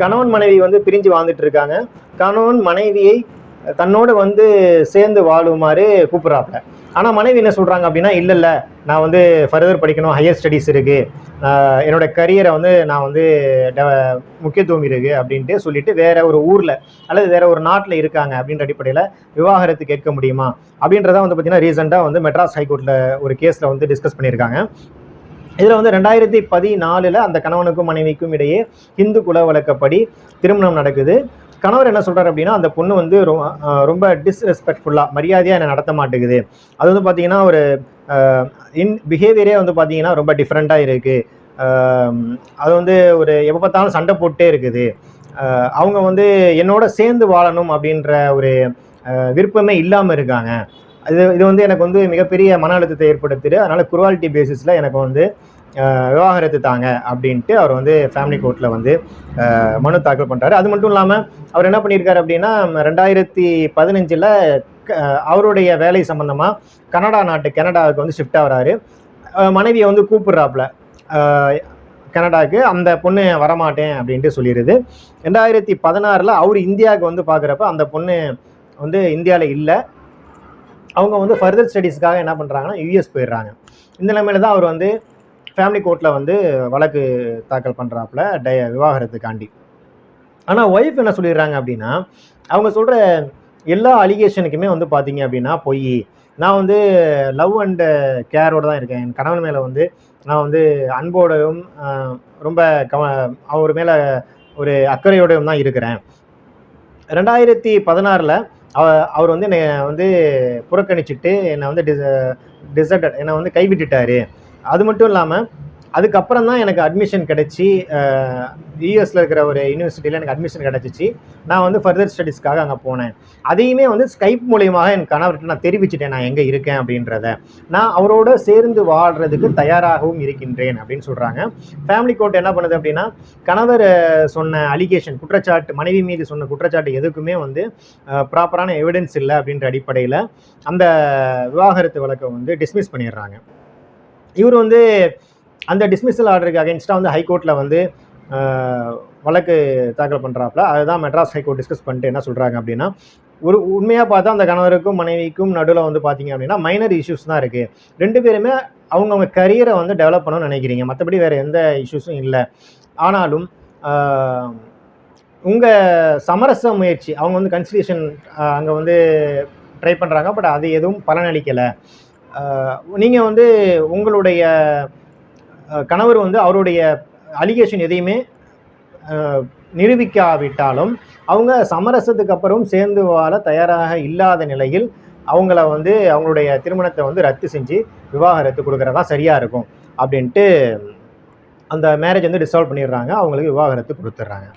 கணவன் மனைவி வந்து பிரிஞ்சு வாழ்ந்துட்டு இருக்காங்க. கணவன் மனைவியை தன்னோட வந்து சேர்ந்து வாழுமாறு கூப்பிட்றாப்புல. ஆனால் மனைவி என்ன சொல்கிறாங்க அப்படின்னா இல்லை இல்லை நான் வந்து ஃபர்தர் படிக்கணும். ஹையர் ஸ்டடீஸ் இருக்குது என்னோட கரியரை வந்து நான் வந்து முக்கியத்துவம் இருக்குது அப்படின்ட்டு சொல்லிட்டு வேற ஒரு ஊரில் அல்லது வேற ஒரு நாட்டில் இருக்காங்க அப்படின்ற அடிப்படையில் விவாகரத்து கேட்க முடியுமா? அப்படின்றத வந்து பார்த்தீங்கன்னா ரீசெண்டாக வந்து மெட்ராஸ் ஹைகோர்ட்டில் ஒரு கேஸில் வந்து டிஸ்கஸ் பண்ணியிருக்காங்க. இதில் வந்து ரெண்டாயிரத்தி பதினாலில் அந்த கணவனுக்கும் மனைவிக்கும் இடையே இந்து குல வழக்கப்படி திருமணம் நடக்குது. கணவர் என்ன சொல்கிறார் அப்படின்னா அந்த பொண்ணு வந்து ரொம்ப டிஸ்ரெஸ்பெக்ட்ஃபுல்லாக மரியாதையாக என்னை நடத்த மாட்டேங்குது. அது வந்து பார்த்தீங்கன்னா ஒரு இன் பிஹேவியரே வந்து பார்த்தீங்கன்னா ரொம்ப டிஃப்ரெண்ட்டாக இருக்குது அது வந்து ஒரு எப்போ பார்த்தாலும் சண்டை போட்டே இருக்குது. அவங்க வந்து என்னோட சேர்ந்து வாழணும் அப்படின்ற ஒரு விருப்பமே இல்லாமல் இருக்காங்க. இது இது வந்து எனக்கு வந்து மிகப்பெரிய மன அழுத்தத்தை ஏற்படுத்துது அதனால குருவாலிட்டி பேசிஸில் எனக்கு வந்து விவாகரத்து தாங்க அப்படின்ட்டு அவர் வந்து ஃபேமிலி கோர்ட்டில் வந்து மனு தாக்கல் பண்ணுறாரு அது மட்டும் இல்லாமல் அவர் என்ன பண்ணியிருக்காரு அப்படின்னா ரெண்டாயிரத்தி பதினஞ்சில் அவருடைய வேலை சம்மந்தமாக கனடா நாட்டு கனடாவுக்கு வந்து ஷிஃப்ட் ஆகுறாரு. மனைவியை வந்து கூப்பிடுறாப்புல. கனடாவுக்கு அந்த பொண்ணு வரமாட்டேன் அப்படின்ட்டு சொல்லிடுது ரெண்டாயிரத்தி பதினாறில் அவர் இந்தியாவுக்கு வந்து பார்க்குறப்ப அந்த பொண்ணு வந்து இந்தியாவில் இல்லை. அவங்க வந்து ஃபர்தர் ஸ்டடீஸ்க்காக என்ன பண்ணுறாங்கன்னா யூஎஸ் போயிடுறாங்க. இந்த நிலைமையில தான் அவர் வந்து ஃபேமிலி கோர்ட்டில் வந்து வழக்கு தாக்கல் பண்ணுறாப்புல டய விவாகரத்துக்காண்டி. ஆனால் ஒய்ஃப் என்ன சொல்லிடுறாங்க அப்படின்னா அவங்க சொல்கிற எல்லா அலிகேஷனுக்குமே வந்து பார்த்தீங்க அப்படின்னா பொய். நான் வந்து லவ் அண்டு கேரோடு தான் இருக்கேன். என் கணவன் மேலே வந்து நான் வந்து அன்போடையும் ரொம்ப கவ அவர் மேலே ஒரு அக்கறையோடையும் தான் இருக்கிறேன். ரெண்டாயிரத்தி பதினாறில் அவ அவர் வந்து என்னை வந்து புறக்கணிச்சிட்டு என்னை வந்து டிச டிசர்டட் என்னை வந்து கைவிட்டுட்டார். அது மட்டும் இல்லாமல் அதுக்கப்புறம் தான் எனக்கு அட்மிஷன் கிடச்சி யூஎஸில் இருக்கிற ஒரு யூனிவர்சிட்டியில் எனக்கு அட்மிஷன் கிடச்சிச்சு. நான் வந்து ஃபர்தர் ஸ்டடீஸ்க்காக அங்கே போனேன். அதையுமே வந்து ஸ்கைப் மூலியமாக என் கணவர்கிட்ட நான் தெரிவிச்சிட்டேன் நான் எங்கே இருக்கேன் அப்படின்றத. நான் அவரோட சேர்ந்து வாழ்கிறதுக்கு தயாராகவும் இருக்கின்றேன் அப்படின்னு சொல்கிறாங்க ஃபேமிலி கோர்ட் என்ன பண்ணுது அப்படின்னா கணவர் சொன்ன அலிகேஷன் குற்றச்சாட்டு மனைவி மீது சொன்ன குற்றச்சாட்டு எதுக்குமே வந்து ப்ராப்பரான எவிடன்ஸ் இல்லை அப்படின்ற அடிப்படையில் அந்த விவாகரத்து வழக்கை வந்து டிஸ்மிஸ் பண்ணிடுறாங்க. இவர் வந்து அந்த டிஸ்மிஸல் ஆர்டருக்கு அகேன்ஸ்டாக வந்து ஹைகோர்ட்டில் வந்து வழக்கு தாக்கல் பண்ணுறாப்புல அதுதான் மெட்ராஸ் ஹைகோர்ட் டிஸ்கஸ் பண்ணிட்டு என்ன சொல்கிறாங்க அப்படின்னா ஒரு உண்மையாக பார்த்தா அந்த கணவருக்கும் மனைவிக்கும் நடுவில் வந்து பார்த்தீங்க அப்படின்னா மைனர் இஷ்யூஸ் தான் இருக்குது ரெண்டு பேருமே அவங்கவுங்க கரியரை வந்து டெவலப் பண்ணணும்னு நினைக்கிறீங்க. மற்றபடி வேறு எந்த இஷ்யூஸும் இல்லை. ஆனாலும் உங்கள் சமரச முயற்சி அவங்க வந்து கன்சிலேஷன் அங்கே வந்து ட்ரை பண்ணுறாங்க பட் அது எதுவும் பலனளிக்கலை. நீங்கள் வந்து உங்களுடைய கணவர் வந்து அவருடைய அலிகேஷன் எதையுமே நிரூபிக்காவிட்டாலும் அவங்க சமரசத்துக்கு அப்புறம் சேர்ந்து வாழ தயாராக இல்லாத நிலையில் அவங்கள வந்து அவங்களுடைய திருமணத்தை வந்து ரத்து செஞ்சு விவாகரத்து கொடுக்குறதா சரியாக இருக்கும் அப்படின்ட்டு அந்த மேரேஜ் வந்து டிசால்வ் பண்ணிடுறாங்க. அவங்களுக்கு விவாகரத்து கொடுத்துட்றாங்க.